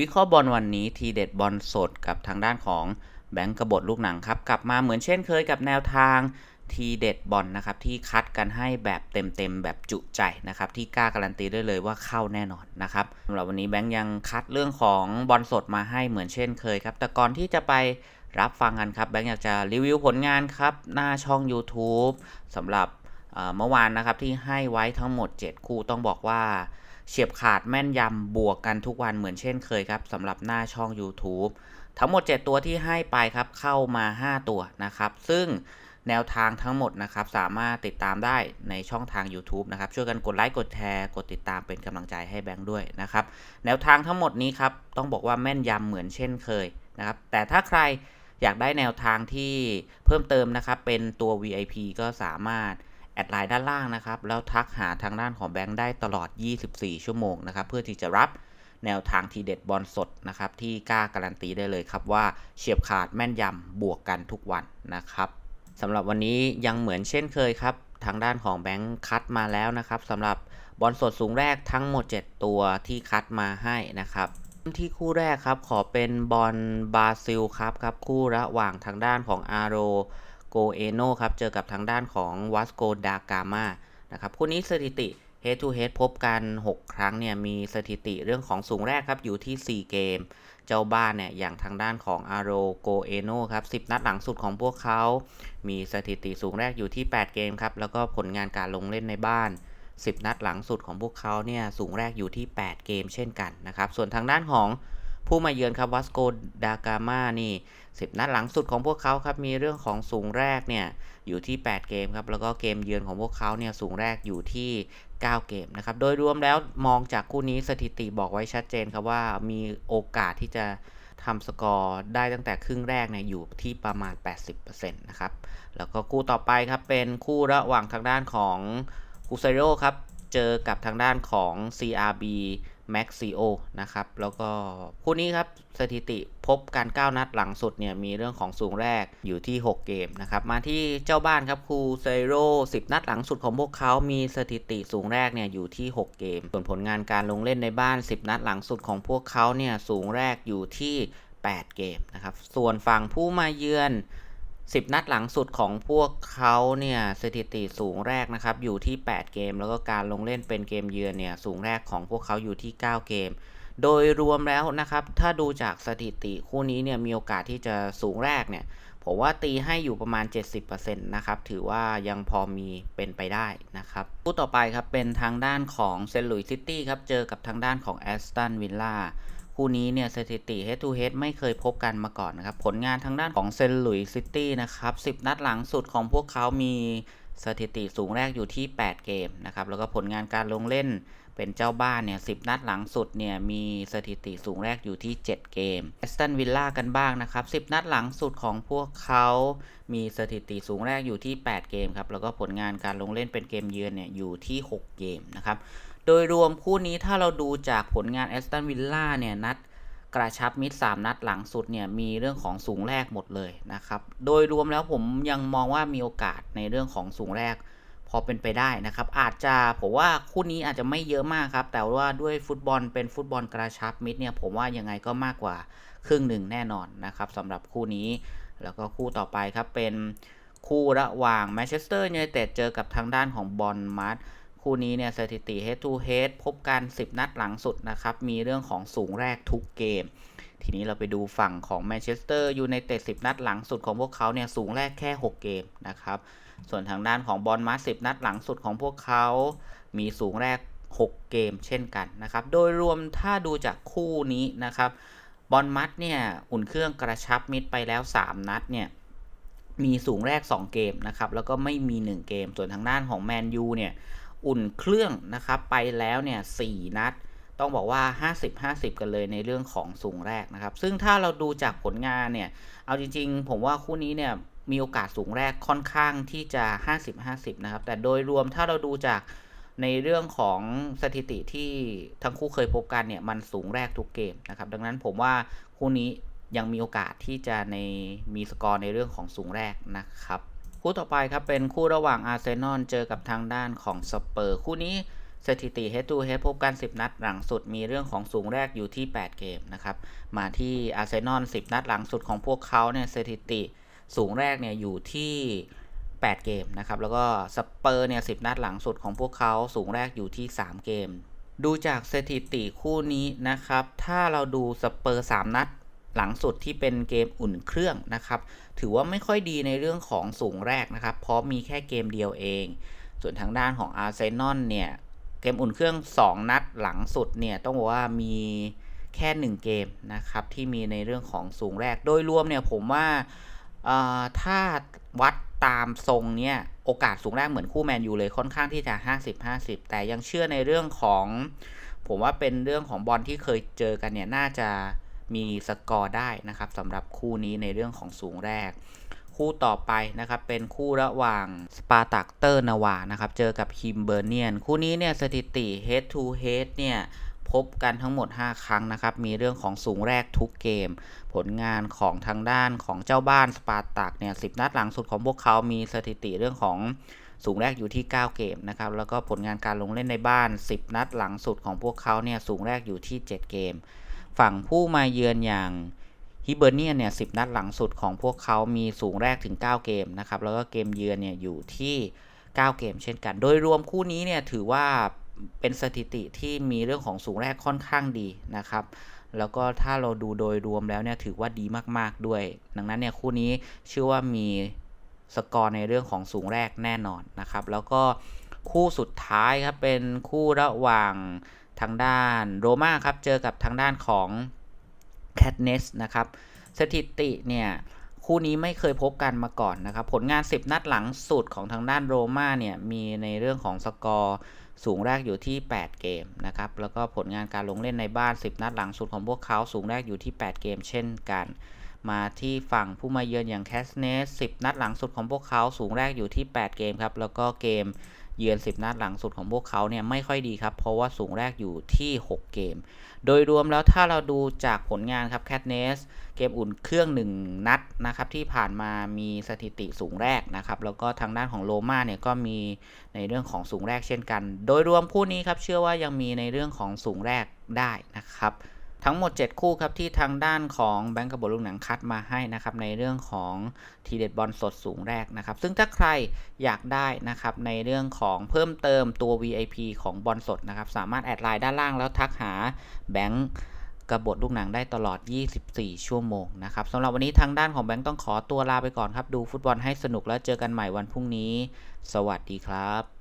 วิเคราะห์บอลวันนี้ทีเด็ดบอลสดกับทางด้านของแบงก์กบฏลูกหนังครับ กลับมาเหมือนเช่นเคยกับแนวทางทีเด็ดบอลนะครับที่คัดกันให้แบบเต็มๆ แบบจุใจนะครับที่กล้าการันตีได้เลยว่าเข้าแน่นอนนะครับสำหรับวันนี้แบงก์ยังคัดเรื่องของบอลสดมาให้เหมือนเช่นเคยครับ แต่ก่อนที่จะไปรับฟังกันครับแบงก์อยากจะรีวิวผลงานครับ หน้าช่อง YouTube สำหรับเมื่อวานนะครับที่ให้ไว้ทั้งหมด 7 คู่ต้องบอกว่า เฉียบขาดแม่นยำบวกกันทุกวันเหมือนเช่นเคยครับสำหรับหน้าช่อง YouTube ทั้งหมด 7 ตัวที่ให้ไปครับเข้ามา 5 ตัวนะครับ ซึ่งแนวทางทั้งหมดนะครับสามารถติดตามได้ในช่องทาง YouTube นะครับช่วยกันกดไลค์กดแชร์กดติดตามเป็นกำลังใจให้แบงค์ด้วยนะครับแนวทางทั้งหมดนี้ครับต้องบอกว่าแม่นยำเหมือนเช่นเคยนะครับแต่ถ้าใครอยากได้แนวทางที่เพิ่มเติมนะครับเป็นตัว VIP ก็สามารถ แอดไลน์ด้านล่างนะครับ แล้วทักหาทางด้านของแบงค์ได้ตลอด 24 ชั่วโมงนะครับ เพื่อที่จะรับแนวทางทีเด็ดบอลสดนะครับ ที่กล้าการันตีได้เลยครับว่าเฉียบขาดแม่นยำบวกกันทุกวันนะครับสำหรับวันนี้ยังเหมือนเช่นเคยครับ ทางด้านของแบงค์คัดมาแล้วนะครับสำหรับบอลสดสูงแรกทั้งหมด 7 ตัวที่คัดมาให้นะครับที่คู่แรกครับขอเป็นบอลบราซิลครับครับคู่ระหว่างทางด้านของอาโร โกเอโนครับ เจอกับทางด้านของวัสโกดากามานะครับคู่นี้สถิติ head to head พบกัน 6 ครั้งเนี่ยมีสถิติเรื่องของสูงแรกครับอยู่ที่ 4 เกม เจ้าบ้านเนี่ยอย่างทางด้านของอาโรโกเอโนครับ 10 นัดหลังสุดของพวกเขา มีสถิติสูงแรกอยู่ที่ 8 เกมครับ แล้วก็ผลงานการลงเล่นในบ้าน 10 นัดหลังสุดของพวกเขาเนี่ยสูงแรกอยู่ที่ 8 เกมเช่นกันนะครับ ส่วนทางด้านของ ผู้มาเยือนครับวัสโกดากามานี่ 10 นัดหลังสุดของพวกเขาครับมีเรื่องของสูงแรกเนี่ยอยู่ที่ 8 เกมครับแล้วก็เกมเยือนของพวกเขาเนี่ยสูงแรกอยู่ที่ 9 เกมนะครับโดยรวมแล้วมองจากคู่นี้สถิติบอกไว้ชัดเจนครับว่ามีโอกาสที่จะทำสกอร์ได้ตั้งแต่ครึ่งแรกเนี่ยอยู่ที่ประมาณ 80%นะครับแล้วก็คู่ต่อไปครับเป็นคู่ระหว่างทางด้านของคูเซโรครับเจอกับทางด้านของ CRB m a x i o นะครับ แล้วก็คู่นี้ครับสถิติพบการ 9 นัดหลังสุดเนี่ยมีเรื่องของสูงแรกอยู่ที่ 6 เกมนะครับ มาที่เจ้าบ้านครับคูเซโร่10 นัดหลังสุดของพวกเขามีสถิติสูงแรกเนี่ยอยู่ที่ 6 เกม ส่วนผลงานการลงเล่นในบ้าน 10 นัดหลังสุดของพวกเขาเนี่ยสูงแรกอยู่ที่ 8 เกมนะครับ ส่วนฝั่งผู้มาเยือน 10 นัดหลังสุดของพวกเขาเนี่ยสถิติสูงแรกนะครับ อยู่ที่ 8 เกม แล้วก็การลงเล่นเป็นเกมเยือนเนี่ยสูงแรกของพวกเขาอยู่ที่ 9 เกม โดยรวมแล้วนะครับ ถ้าดูจากสถิติคู่นี้เนี่ยมีโอกาสที่จะสูงแรกเนี่ยผมว่าตีให้อยู่ประมาณ 70%นะครับถือว่ายังพอมีเป็นไปได้นะครับคู่ต่อไปครับเป็นทางด้านของเซนต์หลุยส์ซิตี้ครับเจอกับทางด้านของแอสตันวิลล่า คู่นี้เนี่ยสถิติ head to head ไม่เคยพบกันมาก่อนนะครับผลงานทางด้านของเซนต์หลุยส์ซิตี้นะครับ10 นัดหลังสุดของพวกเขามีสถิติสูงแรกอยู่ที่ 8 เกมนะครับแล้วก็ผลงานการลงเล่นเป็นเจ้าบ้านเนี่ย10นัดหลังสุดเนี่ยมีสถิติสูงแรกอยู่ที่ 7 เกมแอสตันวิลล่ากันบ้างนะครับ10 นัดหลังสุดของพวกเขามีสถิติสูงแรกอยู่ที่ 8 เกมครับแล้วก็ผลงานการลงเล่นเป็นเกมเยือนเนี่ยอยู่ที่ 6 เกมนะครับ โดยรวมคู่นี้ถ้าเราดูจากผลงานแอสตันวิลล่าเนี่ยนัดกระชับมิด3นัดหลังสุดเนี่ยมีเรื่องของสูงแรกหมดเลยนะครับ โดยรวมแล้วผมยังมองว่ามีโอกาสในเรื่องของสูงแรกพอเป็นไปได้นะครับ อาจจะผมว่าคู่นี้อาจจะไม่เยอะมากครับ แต่ว่าด้วยฟุตบอลเป็นฟุตบอลกระชับมิดเนี่ยผมว่ายังไงก็มากกว่าครึ่งหนึ่งแน่นอนนะครับสำหรับคู่นี้ แล้วก็คู่ต่อไปครับเป็นคู่ระหว่างแมนเชสเตอร์ยูไนเต็ดเจอกับทางด้านของบอลมัด คู่นี้เนี่ยสถิติ head to head พบกัน 10 นัดหลังสุดนะครับ มีเรื่องของสูงแรกทุกเกม ทีนี้เราไปดูฝั่งของแมนเชสเตอร์ยูไนเต็ด10 นัดหลังสุดของพวกเขาเนี่ยสูงแรกแค่ 6 เกมนะครับ ส่วนทางด้านของบอลมัส10นัดหลังสุดของพวกเขา มีสูงแรก 6 เกมเช่นกันนะครับ โดยรวมถ้าดูจากคู่นี้นะครับบอลมัดเนี่ยอุ่นเครื่องกระชับมิดไปแล้ว 3 นัดเนี่ยมีสูงแรก 2 เกมนะครับแล้วก็ไม่มี 1 เกม ส่วนทางด้านของแมนยูเนี่ย อุ่นเครื่องนะครับไปแล้วเนี่ยสนัด ต้องบอกว่า 50-50 กันเลยในเรื่องของสูงแรกนะครับ ซึ่งถ้าเราดูจากผลงานเนี่ย เอาจริง ๆ ผมว่าคู่นี้เนี่ยมีโอกาสสูงแรกค่อนข้างที่จะ 50-50 นะครับ แต่โดยรวมถ้าเราดูจากในเรื่องของสถิติที่ทั้งคู่เคยพบกันเนี่ยมันสูงแรกทุกเกมนะครับ ดังนั้นผมว่าคู่นี้ยังมีโอกาสที่จะในมีสกอร์ในเรื่องของสูงแรกนะครับ คู่ต่อไปครับเป็นคู่ระหว่างอาร์เซนอลเจอกับทางด้านของสเปอร์คู่นี้สถิติ Head to Head พบกัน 10 นัดหลังสุดมีเรื่องของสูงแรกอยู่ที่ 8 เกมนะครับมาที่อาร์เซนอล10 นัดหลังสุดของพวกเขาเนี่ยสถิติสูงแรกเนี่ยอยู่ที่ 8 เกมนะครับแล้วก็สเปอร์เนี่ย10 นัดหลังสุดของพวกเขาสูงแรกอยู่ที่ 3 เกม ดูจากสถิติคู่นี้นะครับถ้าเราดูสเปอร์ 3 นัด หลังสุดที่เป็นเกมอุ่นเครื่องนะครับ ถือว่าไม่ค่อยดีในเรื่องของสูงแรกนะครับ เพราะมีแค่เกมเดียวเอง ส่วนทางด้านของอาร์เซนอลเนี่ย เกมอุ่นเครื่อง 2 นัดหลังสุดเนี่ยต้องบอกว่ามีแค่ 1 เกมนะครับ ที่มีในเรื่องของสูงแรก โดยรวมเนี่ยผมว่าถ้าวัดตามทรงเนี่ยโอกาสสูงแรกเหมือนคู่แมนยูเลยค่อนข้างที่จะ 50-50 แต่ยังเชื่อในเรื่องของ ผมว่าเป็นเรื่องของบอลที่เคยเจอกันเนี่ยน่าจะ มีสกอร์ได้นะครับสำหรับคู่นี้ในเรื่องของสูงแรก คู่ต่อไปนะครับเป็นคู่ระหว่างสปาร์ตักเตอร์นาวานะครับเจอกับฮิมเบอร์เนียน คู่นี้เนี่ยสถิติ head to head เนี่ยพบกันทั้งหมด 5 ครั้งนะครับ มีเรื่องของสูงแรกทุกเกม ผลงานของทางด้านของเจ้าบ้านสปาร์ตักเนี่ยสินัดหลังสุดของพวกเขามีสถิติเรื่องของสูงแรกอยู่ที่ 9 เกมนะครับ แล้วก็ผลงานการลงเล่นในบ้าน 10 นัดหลังสุดของพวกเขาเนี่ยสูงแรกอยู่ที่ 7 เกม ฝั่งผู้มาเยือนอย่างฮิเบอร์เนียเนี่ยสินัดหลังสุดของพวกเขามีสูงแรกถึง 9 เกมนะครับ แล้วก็เกมเยือนเนี่ยอยู่ที่ 9 เกม เช่นกัน โดยรวมคู่นี้เนี่ยถือว่าเป็นสถิติที่มีเรื่องของสูงแรกค่อนข้างดีนะครับ แล้วก็ถ้าเราดูโดยรวมแล้วเนี่ยถือว่าดีมากๆด้วย ดังนั้นเนี่ยคู่นี้เชื่อว่ามีสกอร์ในเรื่องของสูงแรกแน่นอนนะครับ แล้วก็คู่สุดท้ายครับเป็นคู่ระหว่าง ทางด้านโรม่าครับ เจอกับทางด้านของแคทเนสนะครับ สถิติเนี่ยคู่นี้ไม่เคยพบกันมาก่อนนะครับ ผลงาน 10 นัดหลังสุดของทางด้านโรม่าเนี่ยมีในเรื่องของสกอร์สูงแรกอยู่ที่ 8 เกมนะครับ แล้วก็ผลงานการลงเล่นในบ้าน 10 นัดหลังสุดของพวกเขาสูงแรกอยู่ที่ 8 เกม เช่นกัน มาที่ฝั่งผู้มาเยือนอย่างแคสเนส 10 นัดหลังสุดของพวกเขาสูงแรกอยู่ที่ 8 เกมครับ แล้วก็เกม เยือน 10 นัดหลังสุดของพวกเขาเนี่ยไม่ค่อยดีครับ เพราะว่าสูงแรกอยู่ที่ 6 เกม โดยรวมแล้วถ้าเราดูจากผลงานครับแคทเนสเกมอุ่นเครื่อง 1 นัดนะครับที่ผ่านมามีสถิติสูงแรกนะครับแล้วก็ทางด้านของโรมาเนี่ยก็มีในเรื่องของสูงแรกเช่นกัน โดยรวมคู่นี้ครับเชื่อว่ายังมีในเรื่องของสูงแรกได้นะครับ ทั้งหมด 7 คู่ครับที่ทางด้านของแบงก์กระบอกลูกหนังคัดมาให้นะครับในเรื่องของทีเด็ดบอลสดสูงแรกนะครับซึ่งถ้าใครอยากได้นะครับในเรื่องของเพิ่มเติมตัว VIP ของบอลสดนะครับสามารถแอดไลน์ด้านล่างแล้วทักหาแบงก์กระบทลูกหนังได้ตลอด 24 ชั่วโมงนะครับสำหรับวันนี้ทางด้านของแบงก์ต้องขอตัวลาไปก่อนครับ ดูฟุตบอลให้สนุกแล้วเจอกันใหม่วันพรุ่งนี้ สวัสดีครับ